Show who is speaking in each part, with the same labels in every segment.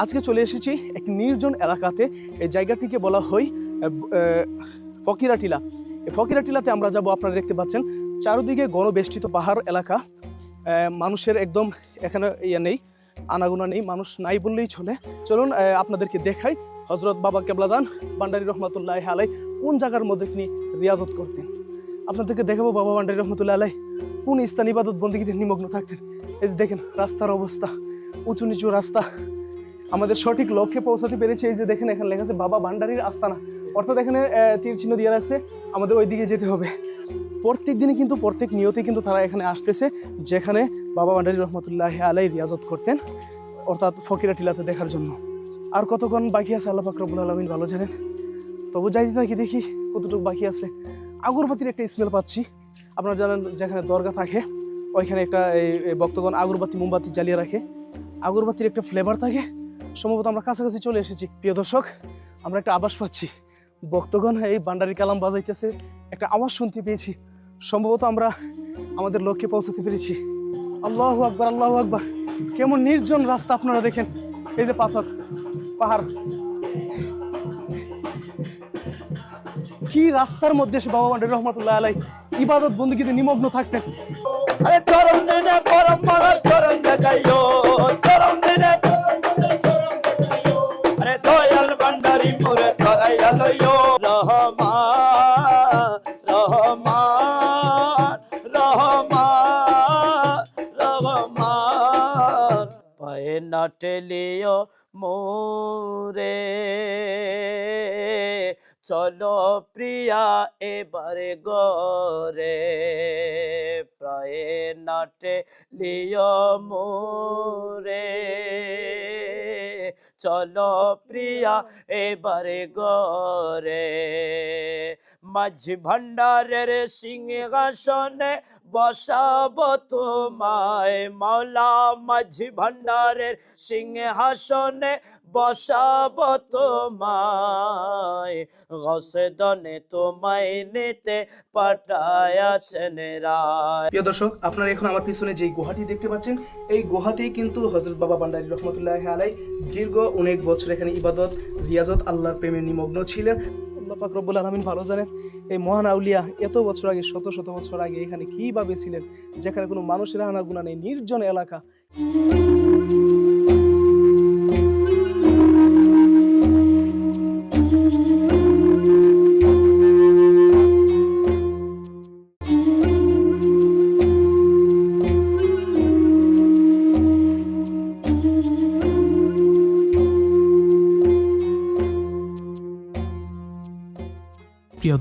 Speaker 1: আজকে চলে এসেছি এক নির্জন এলাকাতে। এই জায়গাটিকে বলা হয় আহ, ফকিরা টিলা এই ফকিরা টিলাতে আমরা যাব আপনারা দেখতে পাচ্ছেন। চারদিকে গণবেষ্টিত পাহাড় এলাকা। মানুষের একদম এখানে ইয়ে নেই আনাগুনা নেই মানুষ নাই বললেই চলে। চলুন আপনাদেরকে দেখাই। হজরত বাবা কেবলাজান বান্ডারি রহমতুল্লাহ আলাই কোন জায়গার মধ্যে তিনি রিয়াজত করতেন? আপনাদেরকে দেখাবো বাবা বান্ডারি রহমতুল্লাহ আলাই কোন স্থান ইবাদত বন্দীগীতে নিমগ্ন থাকতেন। এই যে দেখেন রাস্তার অবস্থা উঁচু নিচু রাস্তা। আমাদের সঠিক লক্ষ্যে পৌঁছাতে পেরেছে। এই যে দেখেন, এখানে লেখা আছে, বাবা ভান্ডারির আস্তানা। অর্থাৎ এখানে তীর চিহ্ন দিয়ে রাখছে আমাদের ওই দিকে যেতে হবে। প্রত্যেক দিনই কিন্তু, প্রত্যেক নিয়তে কিন্তু তারা এখানে আসতেছে, যেখানে বাবা ভান্ডারি রহমতুল্লাহ আলাই রিয়াজত করতেন, অর্থাৎ ফকিরা টিলাতে দেখার জন্য। আর কতক্ষণ বাকি আছে? আল্লাহ ফাকরবুল আলমিন ভালো জানেন। তবু যাইতে থাকি, দেখি কতটুকু বাকি আছে। আগরবাতির একটা স্মেল পাচ্ছি। আপনারা জানেন, যেখানে দরগা থাকে, ওইখানে একটা এই ভক্তগণ আগরবাতি মোমবাতি জ্বালিয়ে রাখে। আগরবাতির একটা ফ্লেভার থাকে। সম্ভবত আমরা কাছাকাছি চলে এসেছি। প্রিয় দর্শক, আমরা একটা আবাস পাচ্ছি। ভক্তগণ, এই বান্ডারি কালাম বাজাইতেছে, একটা আওয়াজ শুনতে পেয়েছি। সম্ভবত আমরা আমাদের লক্ষ্যে পৌঁছাতে পেরেছি। আল্লাহ আকবার আল্লাহ আকবার। কেমন নির্জন রাস্তা আপনারা দেখেন। এই যে পাথর, পাহাড়। কি রাস্তার মধ্যে সে বাবা বান্ডারি রহমতুল্লাহ আলাই ইবাদত বন্দীগীতে নিমগ্ন থাকতেন।
Speaker 2: রহমান রহমান রহমান। পায়ে না মোরে চলো প্রিয়া, এবারে গরে প্রায় নাটে লিও মোরে। চলো প্রিয়া, এবারে গরে মাঝ ভান্ডারের সিংহাসনে বসাব তোমায় মাওলা। মাঝ ভান্ডারের সিংহাসনে বসাব তোমায়
Speaker 1: আপনারা এখন আমার পিছনে গুহাটি দেখতে পাচ্ছেন, এই কিন্তু বাবা রহমতুল্লাহ দীর্ঘ বছর এখানে ইবাদত আল্লাহর প্রেমে নিমগ্ন ছিলেন। আল্লাহ আলমিন ভালো জানেন, এই মহান আউলিয়া এত বছর আগে, শত শত বছর আগে এখানে কীভাবে ছিলেন, যেখানে কোনো মানুষের আনাগুনা নেই, নির্জন এলাকা।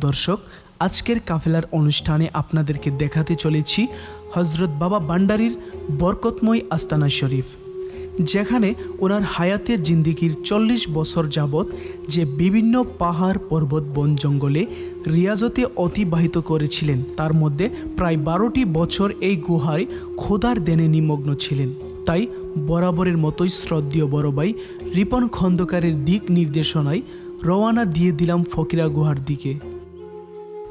Speaker 1: দর্শক, আজকের কাফেলার অনুষ্ঠানে আপনাদেরকে দেখাতে চলেছি হজরত বাবা বান্ডারির বরকতময় আস্তানা শরীফ, যেখানে ওনার হায়াতের জিন্দিগির চল্লিশ বছর যাবৎ যে বিভিন্ন পাহাড় পর্বত বন জঙ্গলে রিয়াজতে অতিবাহিত করেছিলেন, তার মধ্যে প্রায় বারোটি বছর এই গুহায় খোদার দেনে নিমগ্ন ছিলেন। তাই বরাবরের মতোই শ্রদ্ধেয় বড় ভাই রিপন খন্দকারের দিক নির্দেশনায় রওয়ানা দিয়ে দিলাম ফকিরা গুহার দিকে।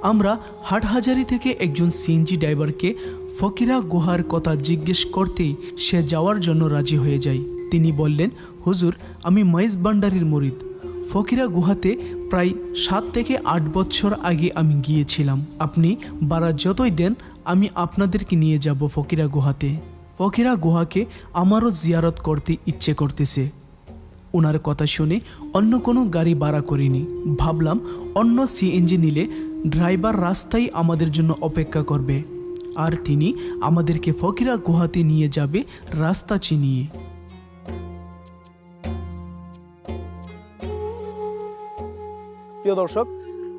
Speaker 1: আমরা হাটহাজারি থেকে একজন সিএনজি ড্রাইভারকে ফকিরা গুহার কথা জিজ্ঞেস করতেই সে যাওয়ার জন্য রাজি হয়ে যায়। তিনি বললেন, হুজুর, আমি মাইজ বান্ডারির মরিদ। ফকিরা গুহাতে প্রায় সাত থেকে আট বছর আগে আমি গিয়েছিলাম। আপনি বাড়া যতই দেন, আমি আপনাদেরকে নিয়ে যাব ফকিরা গুহাতে। ফকিরা গুহাকে আমারও জিয়ারত করতে ইচ্ছে করতেছে। ওনার কথা শুনে অন্য কোনো গাড়ি ভাড়া করিনি। ভাবলাম অন্য সিএনজি নিলে ড্রাইভার রাস্তায় আমাদের জন্য অপেক্ষা করবে। আর তিনি আমাদেরকে ফকিরা গুহাতে নিয়ে যাবে রাস্তা চিনিয়ে। প্রিয় দর্শক,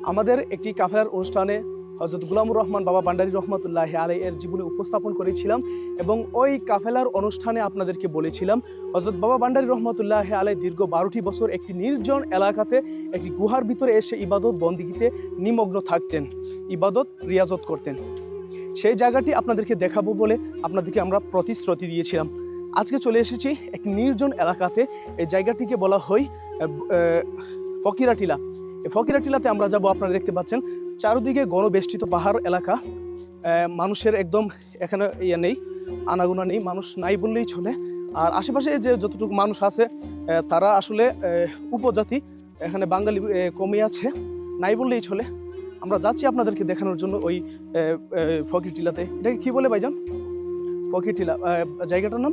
Speaker 1: আমাদের একটি কাফেলার অনুষ্ঠানে হজরত গুলামুর রহমান বাবা বান্ডারি রহমতুল্লাহ আলাই এর জীবনে উপস্থাপন করেছিলাম এবং ওই কাফেলার অনুষ্ঠানে আপনাদেরকে বলেছিলাম হজরত বাবা বান্ডারি রহমতুল্লাহ আলাই দীর্ঘ বারোটি বছর একটি নির্জন এলাকাতে একটি গুহার ভিতরে এসে ইবাদত বন্দিগিতে নিমগ্ন থাকতেন ইবাদত রিয়াজত করতেন। সেই জায়গাটি আপনাদেরকে দেখাবো বলে আপনাদেরকে আমরা প্রতিশ্রুতি দিয়েছিলাম। আজকে চলে এসেছি এক নির্জন এলাকাতে এই জায়গাটিকে বলা হয় আহ, ফকিরা টিলাতে আমরা যাব, আপনারা দেখতে পাচ্ছেন, চারদিকে গণবেষ্টিত পাহাড় এলাকা। মানুষের একদম এখানে ইয়ে নেই, আনাগোনা নেই, মানুষ নাই বললেই চলে। আর আশেপাশে যে যতটুকু মানুষ আছে তারা আসলে উপজাতি, এখানে বাঙালি কমে আছে, নাই বললেই চলে। আমরা যাচ্ছি আপনাদেরকে দেখানোর জন্য ওই ফকির টিলাতে এটাকে কি বলে ভাইজান? ফকির টিলা জায়গাটার নাম?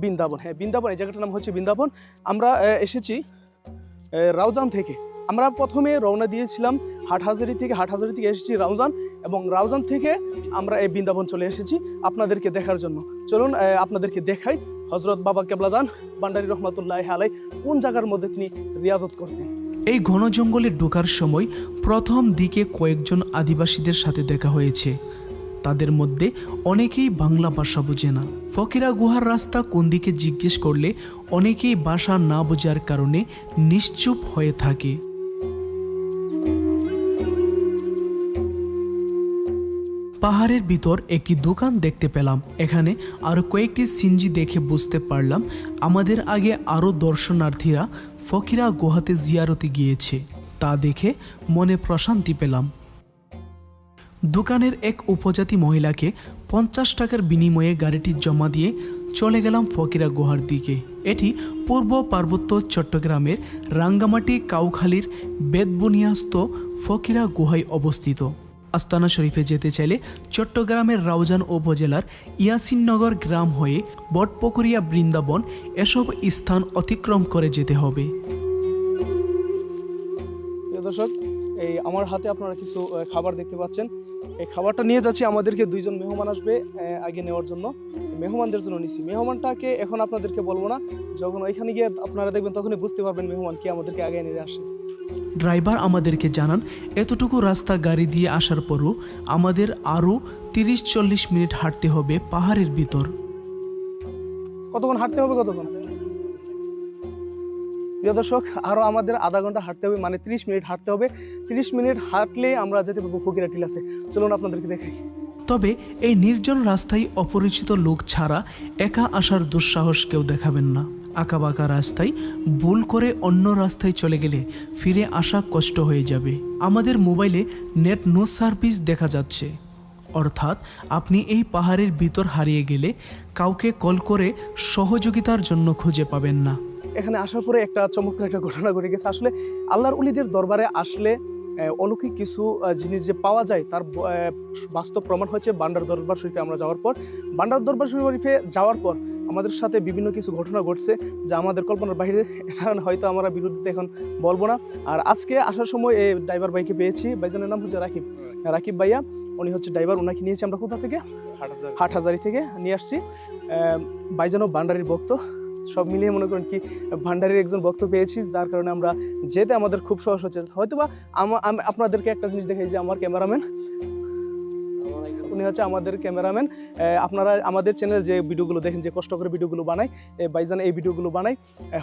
Speaker 1: বৃন্দাবন। হ্যাঁ বৃন্দাবন, এই জায়গাটার নাম হচ্ছে বৃন্দাবন। আমরা এসেছি রাউজান থেকে। আমরা প্রথমে রওনা দিয়েছিলাম হাটহাজারি থেকে হাটহাজারি থেকে এসেছি রাউজান এবং রাউজান থেকে আমরা এই বৃন্দাবন চলে এসেছি আপনাদেরকে দেখার জন্য। চলুন আপনাদেরকে দেখাই হজরত বাবা কেবলাজান বান্ডারি রহমাতুল্লাহ আলাই কোন জায়গার মধ্যে তিনি রিয়াজত করতেন?
Speaker 3: এই ঘন জঙ্গলে ঢোকার সময় প্রথম দিকে কয়েকজন আদিবাসীদের সাথে দেখা হয়েছে। তাদের মধ্যে অনেকেই বাংলা ভাষা বোঝে না। ফকিরা গুহার রাস্তা কোন দিকে জিজ্ঞেস করলে অনেকেই ভাষা না বোঝার কারণে নিশ্চুপ হয়ে থাকে। পাহাড়ের ভিতর একটি দোকান দেখতে পেলাম। এখানে আরও কয়েকটি সিনজি দেখে বুঝতে পারলাম। আমাদের আগে আরও দর্শনার্থীরা ফকিরা গুহাতে জিয়ারতে গিয়েছে। তা দেখে মনে প্রশান্তি পেলাম। দোকানের এক উপজাতি মহিলাকে পঞ্চাশ টাকার বিনিময়ে গাড়িটি জমা দিয়ে চলে গেলাম ফকিরা গুহার দিকে। এটি পূর্ব পার্বত্য চট্টগ্রামের রাঙ্গামাটি কাউখালীর বেদবনিয়াস্ত ফকিরা গুহায় অবস্থিত। আস্তানা শরীফে যেতে চাইলে চট্টগ্রামের রাউজান উপজেলার ইয়াসিননগর গ্রাম হয়ে বটপকরিয়া বৃন্দাবন এসব স্থান অতিক্রম করে যেতে হবে।
Speaker 1: দর্শক, এই আমার হাতে আপনারা কিছু খাবার দেখতে পাচ্ছেন। এই খাবারটা নিয়ে যাচ্ছি। আমাদেরকে দুইজন মেহমান আসবে আগে নেওয়ার জন্য। মেহমানদের জন্য নিছি। মেহমানটাকে এখন আপনাদেরকে বলব না যখন ওইখানে গিয়ে আপনারা দেখবেন তখনই বুঝতে পারবেন মেহমান কি আমাদেরকে আগে নিয়ে আসে।
Speaker 3: ড্রাইভার আমাদেরকে জানান এতটুকু রাস্তা গাড়ি দিয়ে আসার পরও আমাদের আরও তিরিশ চল্লিশ মিনিট হাঁটতে হবে পাহাড়ের ভিতর।
Speaker 1: কতক্ষণ হাঁটতে হবে কতক্ষণ? প্রিয় দর্শক আরও আমাদের আধা ঘণ্টা হাঁটতে হবে মানে তিরিশ মিনিট হাঁটতে হবে। তিরিশ মিনিট হাঁটলে আমরা যেতে পারব ফকিরা টিলাতে চলুন আপনাদেরকে দেখাই।
Speaker 3: তবে এই নির্জন রাস্তায় অপরিচিত লোক ছাড়া একা আসার দুঃসাহস কেউ দেখাবেন না। আঁকাবাঁকা রাস্তায় ভুল করে অন্য রাস্তায় চলে গেলে ফিরে আসা কষ্ট হয়ে যাবে। আমাদের মোবাইলে নেট নো সার্ভিস দেখা যাচ্ছে। অর্থাৎ আপনি এই পাহাড়ের ভিতর হারিয়ে গেলে কাউকে কল করে সহযোগিতার জন্য খুঁজে পাবেন না।
Speaker 1: এখানে আসার পরে একটা চমৎকার একটা ঘটনা ঘটে গেছে। আসলে আল্লাহর উলিদের দরবারে আসলে অলৌকিক কিছু জিনিস যে পাওয়া যায় তার বাস্তব প্রমাণ হচ্ছে বান্ডার দরবার শরীফে আমরা যাওয়ার পর। বান্ডার দরবার শরীফে যাওয়ার পর আমাদের সাথে বিভিন্ন কিছু ঘটনা ঘটছে যা আমাদের কল্পনার বাইরে হয়তো আমরা বিরুদ্ধে এখন বলব না। আর আজকে আসার সময় এই ড্রাইভার ভাইকে পেয়েছি ভাইজানের নাম হচ্ছে রাকিব। রাকিব। ভাইয়া উনি হচ্ছে ড্রাইভার ওনাকে নিয়েছি আমরা কোথা থেকে? হাট হাজারি থেকে নিয়ে আসছি। ভাইজানও বান্ডারির ভক্ত। সব মিলিয়ে মনে করেন কি, ভান্ডারির একজন ভক্ত পেয়েছি যার কারণে আমরা যেতে আমাদের খুব সহজ হচ্ছে। হয়তো বা আপনাদেরকে একটা জিনিস দেখাই যে আমার ক্যামেরাম্যান। উনি হচ্ছে আমাদের ক্যামেরাম্যান। আপনারা আমাদের চ্যানেল যে ভিডিওগুলো দেখেন, যে কষ্ট করে ভিডিওগুলো বানাই বাইজান এই ভিডিওগুলো বানাই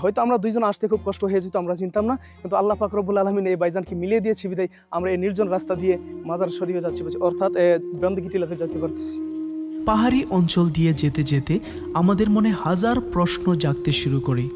Speaker 1: হয়তো আমরা দুইজন আসতে খুব কষ্ট হয়ে যেত, আমরা চিনতাম না। কিন্তু আল্লাহ ফাকরবুল আলমিন এই বাইজানকে মিলিয়ে দিয়েছি বিদায়। আমরা এই নির্জন রাস্তা দিয়ে মাজার শরীফে যাচ্ছি অর্থাৎ বন্দগি টিলাতে যেতে পারতেছি
Speaker 3: পাহাড়ি অঞ্চল দিয়ে যেতে যেতে আমাদের মনে হাজার প্রশ্ন জাগতে শুরু করে।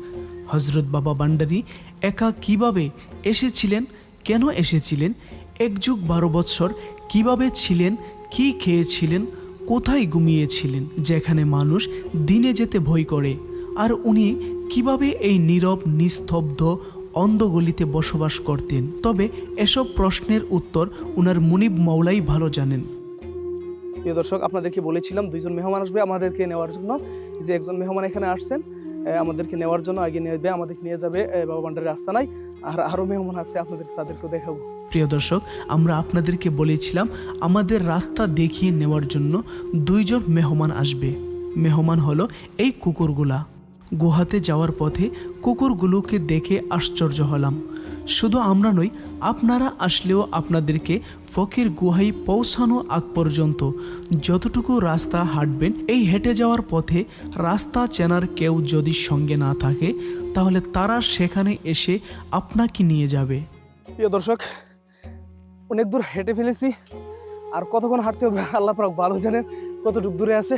Speaker 3: হজরত বাবা বান্ডারি একা কীভাবে এসেছিলেন, কেন এসেছিলেন, এক যুগ বারো বৎসর কীভাবে ছিলেন, কি খেয়েছিলেন, কোথায় ঘুমিয়েছিলেন, যেখানে মানুষ দিনে যেতে ভয় করে, আর উনি কীভাবে এই নীরব, নিস্তব্ধ অন্ধগলিতে বসবাস করতেন। তবে এসব প্রশ্নের উত্তর উনার মুনিব মাওলাই ভালো জানেন।
Speaker 1: প্রিয় দর্শক, আপনাদেরকে বলেছিলাম দুইজন মেহমান আসবে আমাদেরকে নেওয়ার জন্য। যে একজন মেহমান এখানে আসছেন আমাদেরকে নেওয়ার জন্য আগে নেবে আমাদেরকে নিয়ে যাবে বাবা ভান্ডারের আস্তানায়। আর আরও মেহমান আছে আপনাদের তাদেরকেও দেখাবো।
Speaker 3: প্রিয় দর্শক, আমরা আপনাদেরকে বলেছিলাম আমাদের রাস্তা দেখিয়ে নেওয়ার জন্য দুইজন মেহমান আসবে। মেহমান হলো এই কুকুরগুলা। গুহাতে যাওয়ার পথে কুকুরগুলোকে দেখে আশ্চর্য হলাম। শুধু আমরা নই, আপনারা আসলেও আপনাদেরকে ফকির গুহায় পৌঁছানো আগ পর্যন্ত যতটুকু রাস্তা হাঁটবেন, এই হেঁটে যাওয়ার পথে রাস্তা চেনার কেউ যদি সঙ্গে না থাকে, তাহলে তারা সেখানে এসে আপনাকে নিয়ে যাবে।
Speaker 1: প্রিয় দর্শক, অনেক দূর হেঁটে ফেলেছি, আর কতক্ষণ হাঁটতে হবে আল্লাহ পাক ভালো জানেন কতটুকু দূরে আছে।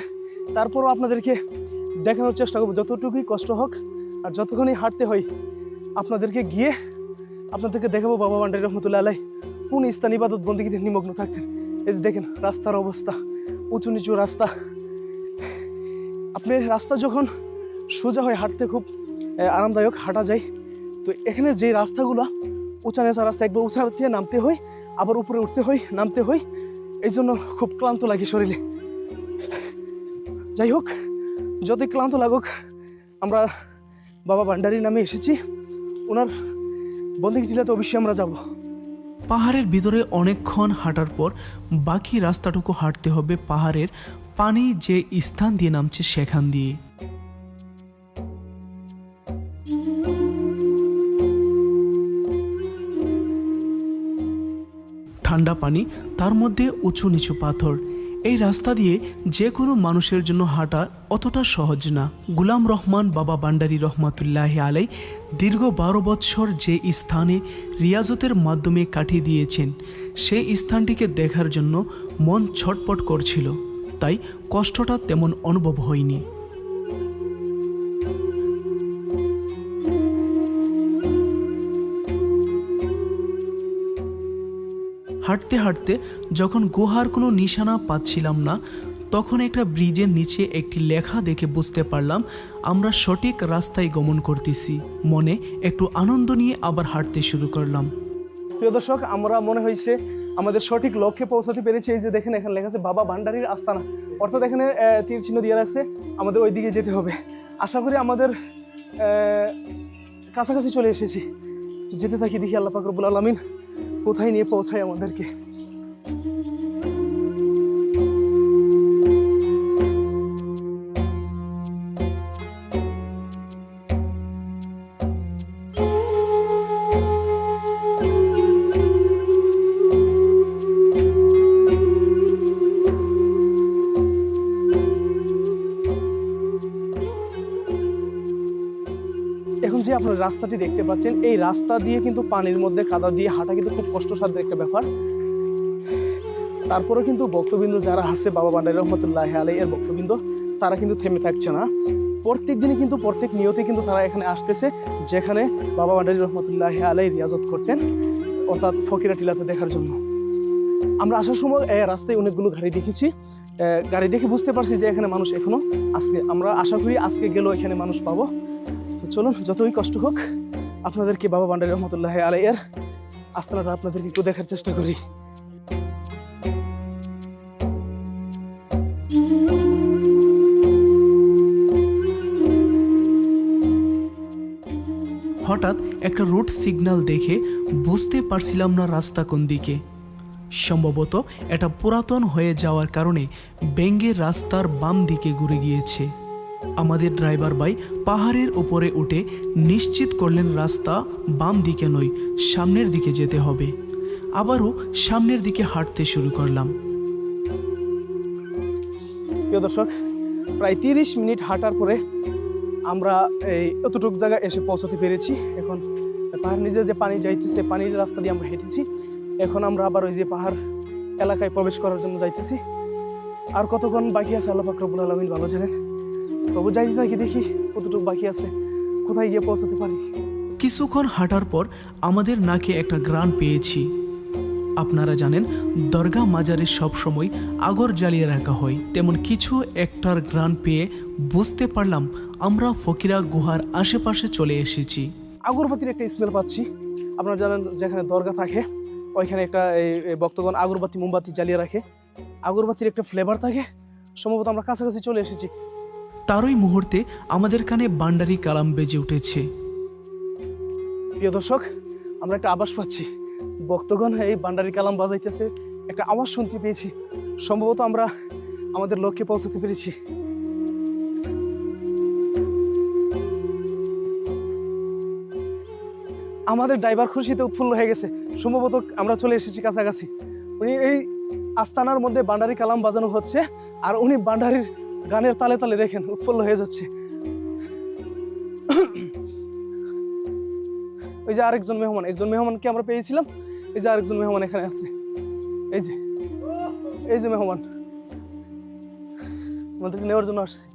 Speaker 1: তারপরও আপনাদেরকে দেখানোর চেষ্টা করব, যতটুকুই কষ্ট হোক আর যতক্ষণই হাঁটতে হয়, আপনাদেরকে গিয়ে আপনাদেরকে দেখাবো বাবা ভান্ডারি রহমতুল্লাহ আলাই। কোন স্থান ইবাদত বন্দীগীতে নিমগ্ন থাকতেন? এই যে দেখেন, রাস্তার অবস্থা, উঁচু নিচু রাস্তা। আপনি রাস্তা যখন সোজা হয় হাঁটতে খুব আরামদায়ক হাঁটা যায়, তো এখানে যে রাস্তাগুলো, উঁচা নেচা রাস্তা, একবার উঁচা দিয়ে নামতে হয়, আবার উপরে উঠতে হয়, নামতে হয়, এই জন্য খুব ক্লান্ত লাগে শরীরে। যাই হোক, যতই ক্লান্ত লাগুক, আমরা বাবা ভান্ডারি নামে এসেছি। ওনার বন্দিক টিলাতে অবশ্যই আমরা যাব।
Speaker 3: পাহাড়ের ভিতরে অনেকক্ষণ হাঁটার পর বাকি রাস্তাটুকু হাঁটতে হবে পাহাড়ের পানি যে স্থান দিয়ে নামছে সেখান দিয়ে। ঠান্ডা পানি, তার মধ্যে উঁচু নিচু পাথর। এই রাস্তা দিয়ে যে কোনো মানুষের জন্য হাঁটা অতটা সহজ না। গুলাম রহমান বাবা বান্ডারি রহমাতুল্লাহ আলাই দীর্ঘ বারো বৎসর যে স্থানে রিয়াজতের মাধ্যমে কাটিয়ে দিয়েছেন, সেই স্থানটিকে দেখার জন্য মন ছটপট করছিল। তাই কষ্টটা তেমন অনুভব হয়নি। হাঁটতে হাঁটতে যখন গুহার কোনো নিশানা পাচ্ছিলাম না, তখন একটা ব্রিজের নিচে একটি লেখা দেখে বুঝতে পারলাম, আমরা সঠিক রাস্তায় গমন করতেছি। মনে একটু আনন্দ নিয়ে আবার হাঁটতে শুরু করলাম।
Speaker 1: প্রিয় দর্শক, আমরা মনে হয়েছে আমাদের সঠিক লক্ষ্যে পৌঁছাতে পেরেছি। এই যে দেখেন, এখানে লেখা আছে, বাবা ভান্ডারির আস্তানা। অর্থাৎ এখানে তীর চিহ্ন দিয়ে রাখছে। আমাদের ওই দিকে যেতে হবে। আশা করি আমাদের কাছাকাছি চলে এসেছি। যেতে থাকি দেখি আল্লাহ পাকরবুল আলমিন। কোথায় নিয়ে পৌঁছায় আমাদেরকে? যে আপনার রাস্তাটি দেখতে পাচ্ছেন, এই রাস্তা দিয়ে কিন্তু পানির মধ্যে কাদা দিয়ে হাঁটা কিন্তু খুব কষ্টসাধ্য একটা ব্যাপার। তারপরে কিন্তু বক্তবৃন্দ যারা আছে, বাবা বান্ডারি রহমতুল্লাহ আলাই এর বক্তবৃন্দ তারা কিন্তু থেমে থাকছে না। প্রত্যেক দিনই কিন্তু, প্রত্যেক নিয়তে কিন্তু তারা এখানে আসতেছে, যেখানে বাবা বান্ডারি রহমতুল্লাহ আলাই রিয়াজত করতেন, অর্থাৎ ফকিরা টিলাতে দেখার জন্য। আমরা আসার সময় রাস্তায় অনেকগুলো গাড়ি দেখেছি। গাড়ি দেখে বুঝতে পারছি যে এখানে মানুষ এখনও আজকে আমরা আশা করি আজকে গেলেও এখানে মানুষ পাবো। চলুন, যতই কষ্ট হোক, আপনাদেরকে বাবা বান্ডারি রহমতুল্লাহ আলাই এর আস্তানাটা আপনাদেরকে একটু দেখার চেষ্টা করি।
Speaker 3: হঠাৎ একটা রুট সিগন্যাল দেখে বুঝতে পারছিলাম না রাস্তা কোন দিকে। সম্ভবত এটা পুরাতন হয়ে যাওয়ার কারণে বেঙ্গের রাস্তার বাম দিকে ঘুরে গিয়েছে। আমাদের ড্রাইভার ভাই পাহাড়ের উপরে উঠে নিশ্চিত করলেন, রাস্তা বাম দিকে নয়, সামনের দিকে যেতে হবে। আবারও সামনের দিকে হাঁটতে শুরু করলাম।
Speaker 1: প্রিয় দর্শক, প্রায় তিরিশ মিনিট হাঁটার পরে আমরা এই এতটুক জায়গায় এসে পৌঁছাতে পেরেছি। এখন পাহাড় নিজে যে পানি যাইতেছে, পানির রাস্তা দিয়ে আমরা হেঁটেছি। এখন আমরা আবার ওই যে পাহাড় এলাকায় প্রবেশ করার জন্য যাইতেছি। আর কতক্ষণ বাকি আছে, আল্লাহ ফাকরবুল আলমিন ভালো জানেন। তবু যাইতে থাকি দেখি কতটুকু বাকি আছে। কোথায় গিয়ে পৌঁছাতে পারি?
Speaker 3: কিছুক্ষণ হাঁটার পর আমাদের নাকে একটা গ্রান পেয়েছি। আপনারা জানেন দরগা মাজারে সবসময় আগর জ্বালিয়ে রাখা হয়। তেমন কিছু একটার গ্রান পেয়ে বুঝতে পারলাম আমরা ফকিরা গুহার আশেপাশে চলে এসেছি।
Speaker 1: আগরবাতির একটা স্মেল পাচ্ছি। আপনারা জানেন যেখানে দরগা থাকে ওইখানে একটা এই ভক্তগণ আগরবাতি মোমবাতি জ্বালিয়ে রাখে। আগরবাতির একটা ফ্লেভার থাকে। সম্ভবত আমরা কাছাকাছি চলে এসেছি।
Speaker 3: তারই মুহূর্তে আমাদের কানে বান্ডারি কালাম বেজে উঠেছে।
Speaker 1: প্রিয় দর্শক, আমরা একটা আবাস পাচ্ছি। ভক্তগণ, এই বান্ডারি কালাম বাজাইতেছে, একটা আওয়াজ শুনতে পেয়েছি। সম্ভবত আমরা আমাদের লক্ষ্যে পৌঁছাতে পেরেছি। আমাদের ড্রাইভার খুশিতে উৎফুল্ল হয়ে গেছে। সম্ভবত আমরা চলে এসেছি কাছাকাছি। উনি এই আস্তানার মধ্যে বান্ডারি কালাম বাজানো হচ্ছে, আর উনি বান্ডারির গানের তালে তালে দেখেন উৎফুল্ল হয়ে যাচ্ছে। ওই যে আরেকজন মেহমান, একজন মেহমানকে আমরা পেয়েছিলাম, এই যে আরেকজন মেহমান এখানে আছে। এই যে এই যে মেহমান। আমাদেরকে নেওয়ার জন্য আসছে।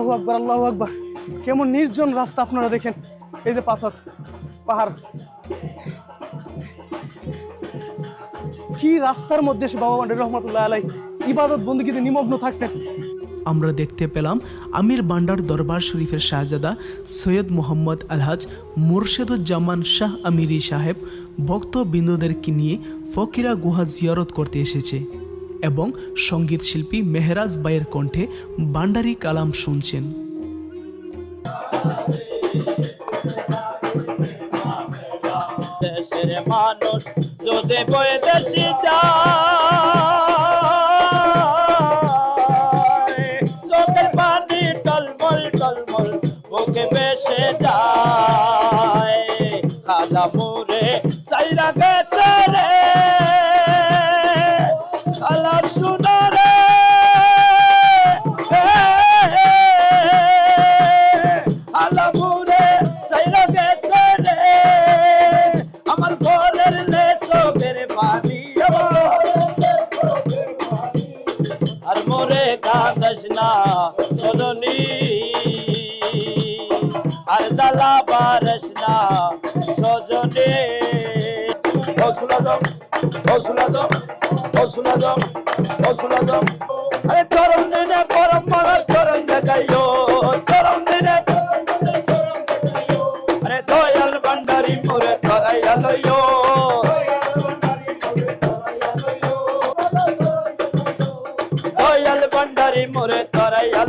Speaker 1: আল্লাহু আকবার আল্লাহু আকবার। কেমন নির্জন রাস্তা আপনারা দেখেন। এই যে পাথর, পাহাড়। কি রাস্তার মধ্যে সে বাবা বান্ডারি রহমতুল্লাহ আলাই ইবাদত বন্দীগীতে নিমগ্ন থাকতেন।
Speaker 3: আমরা দেখতে পেলাম আমির বান্ডার দরবার শরীফের শাহজাদা সৈয়দ মোহাম্মদ আলহাজ মুর্শেদুজ্জামান শাহ আমিরি সাহেব ভক্তবৃন্দদেরকে নিয়ে ফকিরা গুহা জিয়ারত করতে এসেছে। এবং সংগীত শিল্পী মেহরাজ বাইয়ের কণ্ঠে বান্ডারি কালাম শুনছেন।
Speaker 2: মানুষ যদি সাইরা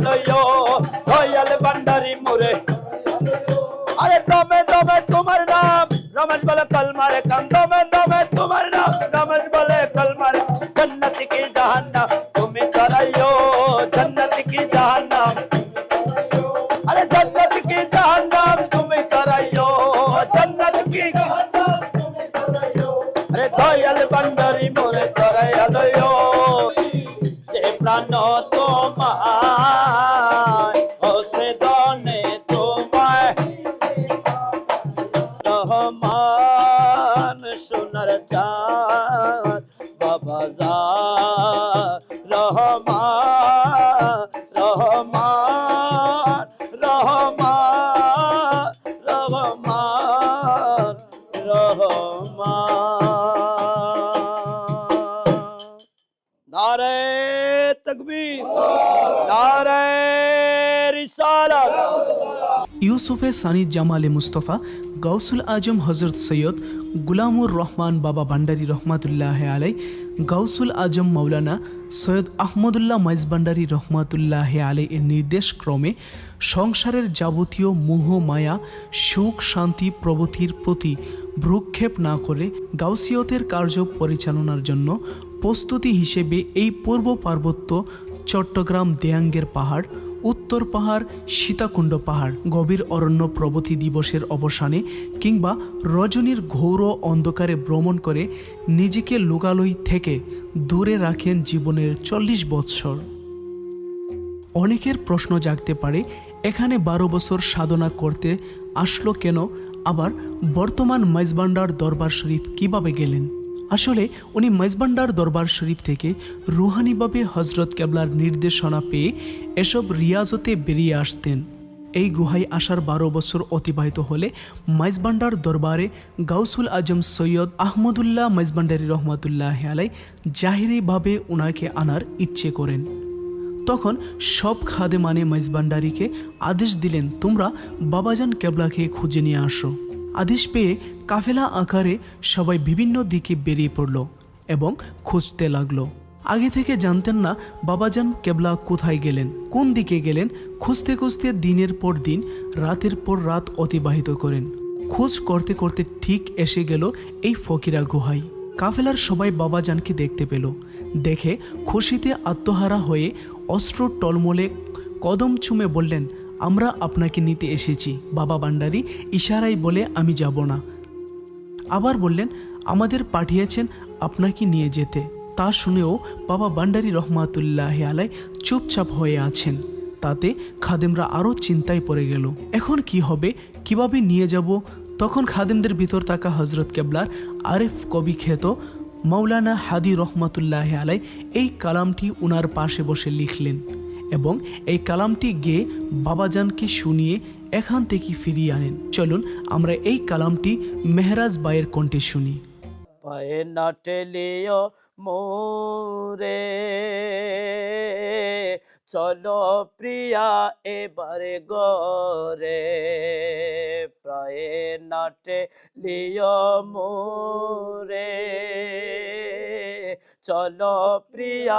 Speaker 2: ধরাইয়ালয়ো দয়াল ভান্ডারি মোরে আরে দমে দমে তোমার নাম রমেশ বলে কলমারে কাম দমে
Speaker 3: ইউসুফে সানি জামালে মুস্তফা গৌসুল আজম হজরত সৈয়দ গুলামুর রহমান বাবা ভান্ডারী রহমাতুল্লাহ আলাই গৌসুল আজম মৌলানা সৈয়দ আহমদুল্লাহ মাইজ ভান্ডারী রহমাতুল্লাহ আলাই এর নির্দেশ ক্রমে সংসারের যাবতীয় মোহ, মায়া, সুখ, শান্তি প্রবতির প্রতি ভ্রুক্ষেপ না করে গাউসিয়তের কার্য পরিচালনার জন্য প্রস্তুতি হিসেবে এই পূর্ব পার্বত্য চট্টগ্রাম দেয়াঙ্গের পাহাড় উত্তর পাহাড় সীতাকুণ্ড পাহাড়, গভীর অরণ্য প্রবতি দিবসের অবসানে কিংবা রজনীর ঘোর অন্ধকারে ভ্রমণ করে নিজেকে লোকালয় থেকে দূরে রাখেন জীবনের চল্লিশ বৎসর। অনেকের প্রশ্ন জাগতে পারে, এখানে বারো বছর সাধনা করতে আসলো কেন? আবার বর্তমান মাইজবান্ডার দরবার শরীফ কীভাবে গেলেন? আসলে উনি মাইজবান্ডার দরবার শরীফ থেকে রুহানিভাবে হজরত কেবলার নির্দেশনা পেয়ে এসব রিয়াজতে বেরিয়ে আসতেন। এই গুহায় আসার বারো বছর অতিবাহিত হলে মাইজবান্ডার দরবারে গাউসুল আজম সৈয়দ আহমদুল্লাহ মাইজবান্ডারি রহমাতুল্লাহ আলাই জাহিরিভাবে ওনাকে আনার ইচ্ছে করেন। তখন সব খাদে মানে মাইজবান্ডারিকে আদেশ দিলেন, তোমরা বাবাজান কেবলাকে খুঁজে নিয়ে আসো। আদেশ পেয়ে কাফেলা আকারে সবাই বিভিন্ন দিকে বেরিয়ে পড়ল এবং খুঁজতে লাগল। আগে থেকে জানতেন না বাবাজান কেবলা কোথায় গেলেন, কোন দিকে গেলেন, খুঁজতে খুঁজতে দিনের পর দিন, রাতের পর রাত অতিবাহিত করেন। খোঁজ করতে করতে ঠিক এসে গেল এই ফকিরা গুহায়। কাফেলার সবাই বাবাজানকে দেখতে পেল। দেখে খুশিতে আত্মহারা হয়ে অস্ত্র টলমলে কদম চুমে বললেন আমরা আপনাকে নিতে এসেছি। বাবা ভান্ডারি ইশারাই বলে আমি যাব না। আবার বললেন, আমাদের পাঠিয়েছেন আপনাকে নিয়ে যেতে। তা শুনেও বাবা বান্ডারি রহমাতুল্লাহ আলাই চুপচাপ হয়ে আছেন। তাতে খাদেমরা আরও চিন্তায় পড়ে গেল। এখন কি হবে? কীভাবে নিয়ে যাব? তখন খাদেমদের ভিতর থাকা হজরত কেবলার আরেফ কবি খ্যাত মাওলানা হাদি রহমাতুল্লাহ আলাই এই কালামটি উনার পাশে বসে লিখলেন। এবং এই কালামটি গেয়ে বাবাজানকে শুনিয়ে এখান থেকে ফিরিয়ে আনেন। চলুন আমরা এই কালামটি মেহরাজ বাইয়ের কণ্ঠে শুনি।
Speaker 2: পায়ে মোরে চলো প্রিয়া, এবারে গরে প্রায় নাটে লিও মোরে। চলো প্রিয়া,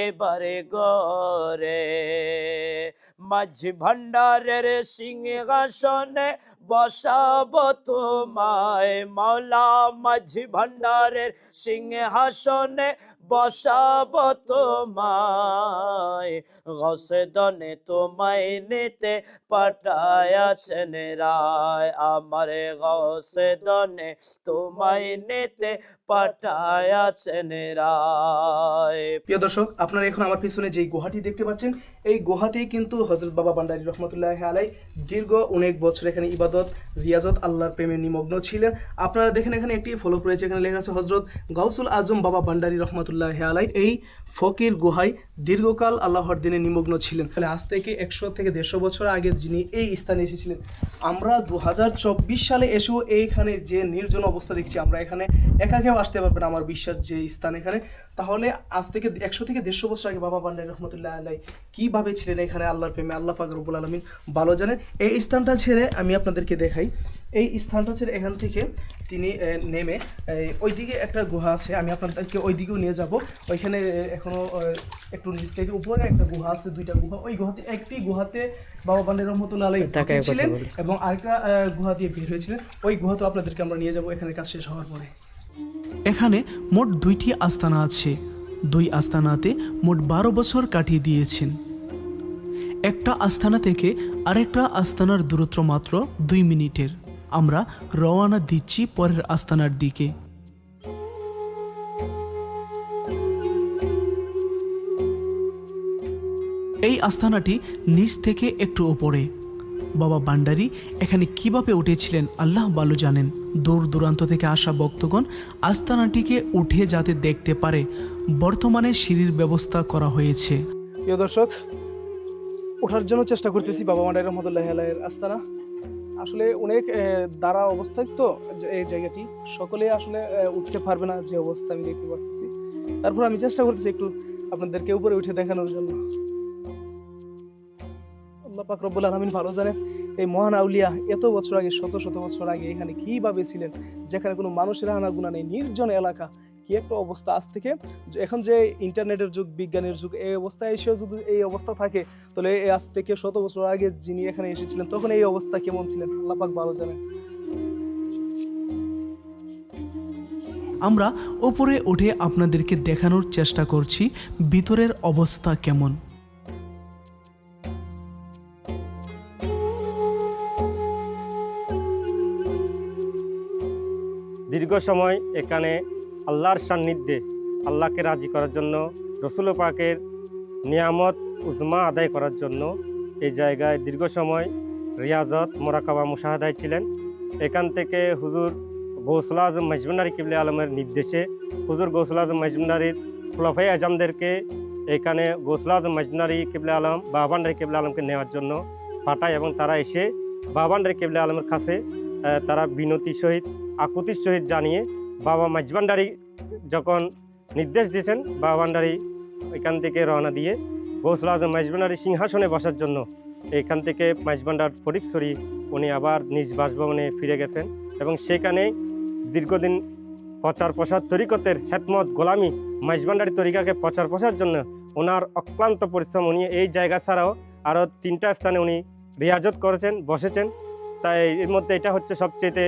Speaker 2: এবারে গরে মাঝি ভান্ডারের সিংহাসনে বসাব তোমায় মাওলা। মাঝি ভান্ডারের সিংহাসনে বসাব তোমায় গসদনে তোমায় নিতে পাঠায়াছেন রায়। আমার গসদনে তোমায় নিতে পাঠায়াছেন রায়।
Speaker 1: প্রিয় দর্শক, আপনারা এখন আমার পিছনে যে গুহাটি দেখতে পাচ্ছেন, এই গুহাতেই কিন্তু হজরত বাবা বান্ডারি রহমতুল্লাহ আলাই দীর্ঘ অনেক বছর এখানে ইবাদত, রিয়াজত, আল্লাহর প্রেমে নিমগ্ন ছিলেন। আপনারা দেখেন এখানে একটি ফলক রয়েছে, এখানে লেখা আছে হজরত গাউসুল আজম বাবা বান্ডারি রহমতুল্লাহ আলাই এই ফকির গুহায় দীর্ঘকাল আল্লাহর দিনে নিমগ্ন ছিলেন। তাহলে আজ থেকে একশো থেকে দেড়শো বছর আগে যিনি এই স্থানে এসেছিলেন, আমরা দু হাজার চব্বিশ সালে এসেও এইখানে যে নির্জন অবস্থা দেখছি, আমরা এখানে একা কেউ আসতে পারবে না, আমার বিশ্বাস যে স্থান এখানে। তাহলে আজ থেকে একশো থেকে দেড়শো বছর আগে বাবা বান্ডারি রহমতুল্লাহ আলাই কীভাবে ছিলেন এখানে, আল্লাহর প্রেমে, আল্লাহ পাক রব্বুল আলমিন ভালো জানেন। এই স্থানটা ছেড়ে আমি আপনাদেরকে দেখাই এই স্থানটা ছেড়ে এখান থেকে তিনি নেমে ওইদিকে একটা গুহা আছে আমি আপনাদেরকে ওই দিকেও নিয়ে যাব। ওইখানে এখনও একটু নিচ থেকে উপরে একটা গুহা আছে দুইটা গুহা। ওই গুহাতে একটি গুহাতে বাবা বান্ডারি রহমতুল্লাহ আলাই ছিলেন এবং আরেকটা গুহা দিয়ে বের হয়েছিলেন। ওই গুহাতে আপনাদেরকে আমরা নিয়ে যাব এখানে কাজ শেষ হওয়ার পরে।
Speaker 3: এখানে মোট দুইটি আস্তানা আছে। দুই আস্তানাতে মোট বারো বছর কাটিয়ে দিয়েছেন। একটা আস্তানা থেকে আরেকটা আস্তানার দূরত্ব মাত্র দুই মিনিটের। আমরা রওয়ানা দিচ্ছি পরের আস্তানার দিকে। এই আস্তানাটি নিচ থেকে একটু ওপরে। বাবা বান্ডারি, এখানে কীভাবে উঠেছিলেন আল্লাহ ভালো জানেন। দূর দূরান্ত থেকে আসা ভক্তগণ আস্তানাটিকে উঠে যাতে দেখতে পারে। বর্তমানে সিঁড়ির ব্যবস্থা করা হয়েছে।
Speaker 1: দর্শক, ওঠার জন্য চেষ্টা করতেছি বাবা মান্ডাই রহমতুল্লাহ আস্তানা। আসলে অনেক দাঁড়া অবস্থায় তো এই জায়গাটি। সকলে আসলে উঠতে পারবে না যে অবস্থা, আমি দেখতে পারতেছি। তারপর আমি চেষ্টা করতেছি একটু আপনাদেরকে উপরে উঠে দেখানোর জন্য। আল্লাহ আলমিন ভালো জানেন, এই মহান আউলিয়া এত বছর আগে, শত শত বছর আগে এখানে কীভাবে ছিলেন? যেখানে কোনো মানুষের আনাগুনা নেই, নির্জন এলাকা। কি একটা অবস্থা আজ থেকে? এখন যে ইন্টারনেটের যুগ বিজ্ঞানের যুগ এই অবস্থায় এসেও যদি এই অবস্থা থাকে তাহলে এই আজ থেকে শত বছর আগে যিনি এখানে এসেছিলেন তখন এই অবস্থা কেমন ছিলেন? আল্লাহ পাক ভালো জানেন।
Speaker 3: আমরা ওপরে উঠে আপনাদেরকে দেখানোর চেষ্টা করছি ভিতরের অবস্থা কেমন।
Speaker 4: দীর্ঘ সময় এখানে আল্লাহর সান্নিধ্যে আল্লাহকে রাজি করার জন্য, রসুল পাকের নিয়ামত উজমা আদায় করার জন্য এই জায়গায় দীর্ঘ সময় রিয়াজত, মোরাকাবা, মুশাহাদায় ছিলেন। এখান থেকে হুজুর গৌসুল আজম মজমুনারি কিবলে আলমের নির্দেশে হুজুর গৌসুল আজম মজমুনারির খুলফাই আজমদেরকে এখানে গৌসুল আজম মজমুনারি কিবলে আলম বাবান্ডারি কিবলে আলমকে নেওয়ার জন্য পাঠায় এবং তারা এসে বাবান্ডারি কিবলে আলমের কাছে তারা বিনতি সহিত, আকুতির সহিত জানিয়ে বাবা মাঝবান্ডারি যখন নির্দেশ দিয়েছেন, বাবা ভান্ডারি এখান থেকে রওনা দিয়ে গৌসুল আজম মাঝবান্ডারি সিংহাসনে বসার জন্য এখান থেকে মাঝবান্ডার ফরিকসরি উনি আবার নিজ বাসভবনে ফিরে গেছেন এবং সেখানে দীর্ঘদিন প্রচার প্রসার, তরিকতের হেতমত, গোলামি মাঝবান্ডারি তরিকাকে প্রচার প্রসার জন্য ওনার অক্লান্ত পরিশ্রম উনি এই জায়গা ছাড়াও আরও তিনটা স্থানে উনি রিয়াজত করেছেন, বসেছেন। তাই এর মধ্যে এটা হচ্ছে সবচেয়ে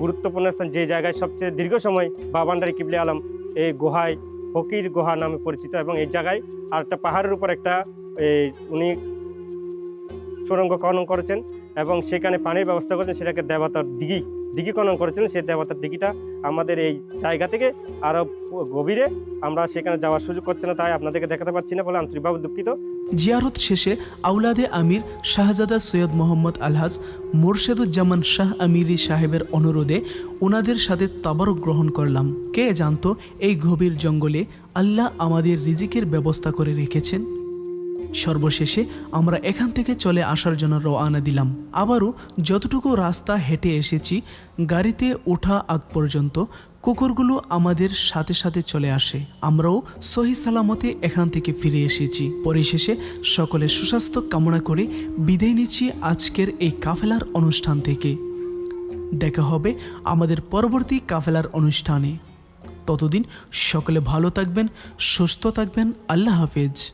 Speaker 4: গুরুত্বপূর্ণ স্থান, যে জায়গায় সবচেয়ে দীর্ঘ সময় বাবান্ডারি কিবলি আলম এই গুহায়, ফকির গুহা নামে পরিচিত এবং এই জায়গায় আর একটা পাহাড়ের উপর একটা এই উনি সুরঙ্গ খনন করেছেন এবং সেখানে পানির ব্যবস্থা করেছেন, সেটাকে দেবতার দিঘি। দিঘি খনন করেছেন সেই দেবতার দিঘিটা আমাদের এই জায়গা থেকে আরও গভীরে আমরা সেখানে যাওয়ার সুযোগ করছে না, তাই আপনাদেরকে দেখাতে পারছি না বলে আন্তরিকভাবে দুঃখিত।
Speaker 3: জিয়ারত শেষে আউলাদে আমির শাহজাদা সৈয়দ মোহাম্মদ আলহাজ মোরশেদুজ্জামান শাহ আমিরি সাহেবের অনুরোধে ওনাদের সাথে তাবারক গ্রহণ করলাম। কে জানতো এই গভীর জঙ্গলে আল্লাহ আমাদের রিজিকের ব্যবস্থা করে রেখেছেন? সর্বশেষে আমরা এখান থেকে চলে আসার জন্য রওয়ানা দিলাম। আবারও যতটুকু রাস্তা হেঁটে এসেছি, গাড়িতে ওঠা আগ পর্যন্ত কুকুরগুলো আমাদের সাথে সাথে চলে আসে। আমরাও সহি সালামতে এখান থেকে ফিরে এসেছি। পরিশেষে সকলে সুস্বাস্থ্য কামনা করে বিদায় নিচ্ছি আজকের এই কাফেলার অনুষ্ঠান থেকে। দেখা হবে আমাদের পরবর্তী কাফেলার অনুষ্ঠানে। ততদিন সকলে ভালো থাকবেন, সুস্থ থাকবেন। আল্লাহ হাফেজ।